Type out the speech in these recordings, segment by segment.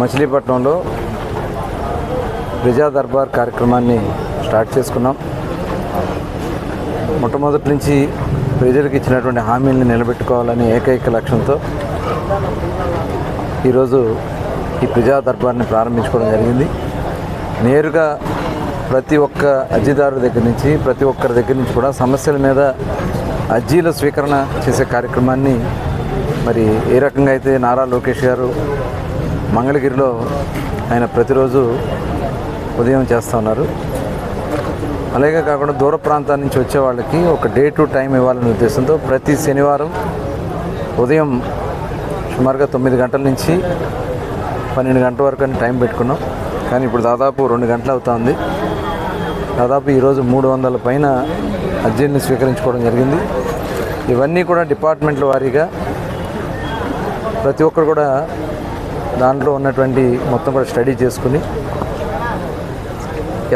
మచిలీపట్నంలో ప్రజా దర్బార్ కార్యక్రమాన్ని స్టార్ట్ చేసుకున్నాం. మొట్టమొదటి నుంచి ప్రజలకు ఇచ్చినటువంటి హామీలను నిలబెట్టుకోవాలని ఏకైక లక్ష్యంతో ఈరోజు ఈ ప్రజా దర్బార్ని ప్రారంభించుకోవడం జరిగింది. నేరుగా ప్రతి ఒక్క అర్జీదారు దగ్గర నుంచి ప్రతి ఒక్కరి దగ్గర నుంచి కూడా సమస్యల మీద అర్జీల స్వీకరణ చేసే కార్యక్రమాన్ని మరి ఏ రకంగా అయితే నారా లోకేష్ గారు మంగళగిరిలో ఆయన ప్రతిరోజు ఉదయం చేస్తూ ఉన్నారు. అలాగే కాకుండా దూర ప్రాంతాల నుంచి వచ్చే వాళ్ళకి ఒక డే టు టైం ఇవ్వాలనే ఉద్దేశంతో ప్రతి శనివారం ఉదయం సుమారుగా తొమ్మిది గంటల నుంచి పన్నెండు గంటల వరకు అని టైం పెట్టుకున్నాం. కానీ ఇప్పుడు దాదాపు రెండు గంటలు అవుతుంది దాదాపు ఈరోజు మూడు వందల పైన అర్జీని స్వీకరించుకోవడం జరిగింది. ఇవన్నీ కూడా డిపార్ట్మెంట్ల వారీగా ప్రతి ఒక్కరు కూడా దాంట్లో ఉన్నటువంటి మొత్తం కూడా స్టడీ చేసుకుని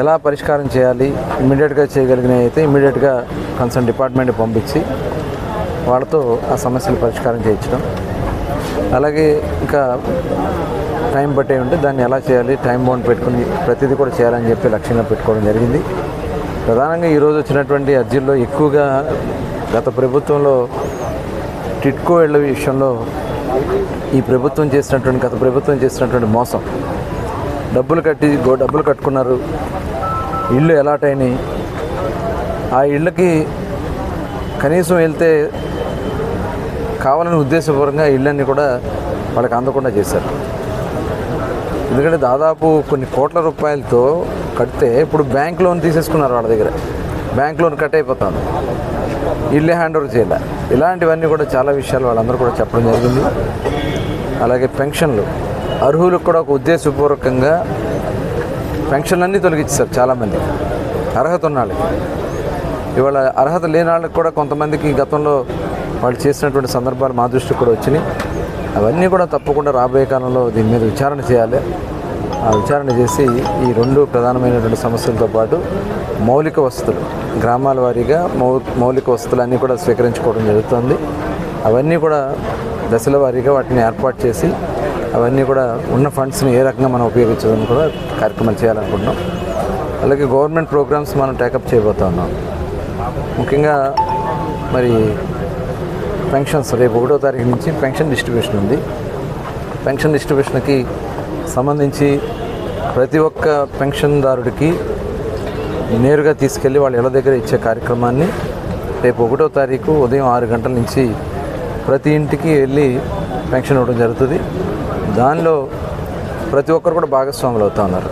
ఎలా పరిష్కారం చేయాలి ఇమ్మీడియట్గా చేయగలిగినవి అయితే ఇమ్మీడియట్గా కన్సర్న్ డిపార్ట్మెంట్ పంపించి వాళ్ళతో ఆ సమస్యలు పరిష్కారం చేయించడం. అలాగే ఇంకా టైం పట్టే ఉంటే దాన్ని ఎలా చేయాలి టైం బౌండ్ పెట్టుకుని ప్రతిదీ కూడా చేయాలని చెప్పి లక్ష్యంగా పెట్టుకోవడం జరిగింది. ప్రధానంగా ఈరోజు వచ్చినటువంటి అర్జీల్లో ఎక్కువగా గత ప్రభుత్వంలో టిట్కో ఇళ్ళ విషయంలో ఈ ప్రభుత్వం చేసినటువంటి గత ప్రభుత్వం చేసినటువంటి మోసం. డబ్బులు కట్టి గో డబ్బులు కట్టుకున్నారు. ఇల్లు ఎలాట్ అయినాయి ఆ ఇళ్ళకి కనీసం వెళ్తే కావాలని ఉద్దేశపూర్వకంగా ఇళ్ళన్నీ కూడా వాళ్ళకి అందకుండా చేశారు. ఎందుకంటే దాదాపు కొన్ని కోట్ల రూపాయలతో కడితే ఇప్పుడు బ్యాంక్ లోన్ తీసేసుకున్నారు వాళ్ళ దగ్గర. బ్యాంక్ లోన్ కట్ అయిపోతుంది. ఇల్లే హ్యాండ్ ఓవర్ చేయాలి. ఇలాంటివన్నీ కూడా చాలా విషయాలు వాళ్ళందరూ కూడా చెప్పడం జరిగింది. అలాగే పెన్షన్లు. అర్హులకు కూడా ఒక ఉద్దేశపూర్వకంగా పెన్షన్లన్నీ తొలగించారు చాలామంది. అర్హత ఉన్న వాళ్ళకి. ఇవాళ అర్హత లేని వాళ్ళకి కూడా కొంతమందికి గతంలో వాళ్ళు చేసినటువంటి సందర్భాలు మా దృష్టికి కూడా వచ్చినాయి. అవన్నీ కూడా తప్పకుండా రాబోయే కాలంలో దీని మీద విచారణ చేయాలి. ఆ విచారణ చేసి ఈ రెండు ప్రధానమైనటువంటి సమస్యలతో పాటు మౌలిక వసతులు గ్రామాల వారీగా మౌ మౌలిక వసతులు అన్నీ కూడా స్వీకరించుకోవడం జరుగుతుంది. అవన్నీ కూడా దశల వారీగా వాటిని ఏర్పాటు చేసి అవన్నీ కూడా ఉన్న ఫండ్స్ని ఏ రకంగా మనం ఉపయోగించాలని కూడా కార్యక్రమాలు చేయాలనుకుంటున్నాం. అలాగే గవర్నమెంట్ ప్రోగ్రామ్స్ మనం టేకప్ చేయబోతా ఉన్నాం. ముఖ్యంగా మరి పెన్షన్స్ రేపు ఒకటో తారీఖు నుంచి పెన్షన్ డిస్ట్రిబ్యూషన్ ఉంది. పెన్షన్ డిస్ట్రిబ్యూషన్కి సంబంధించి ప్రతి ఒక్క పెన్షన్దారుడికి నేరుగా తీసుకెళ్ళి వాళ్ళ ఇళ్ళ దగ్గర ఇచ్చే కార్యక్రమాన్ని రేపు ఒకటో తారీఖు ఉదయం ఆరు గంటల నుంచి ప్రతి ఇంటికి వెళ్ళి పెన్షన్ ఇవ్వడం జరుగుతుంది. దానిలో ప్రతి ఒక్కరు కూడా భాగస్వాములు అవుతా ఉన్నారు.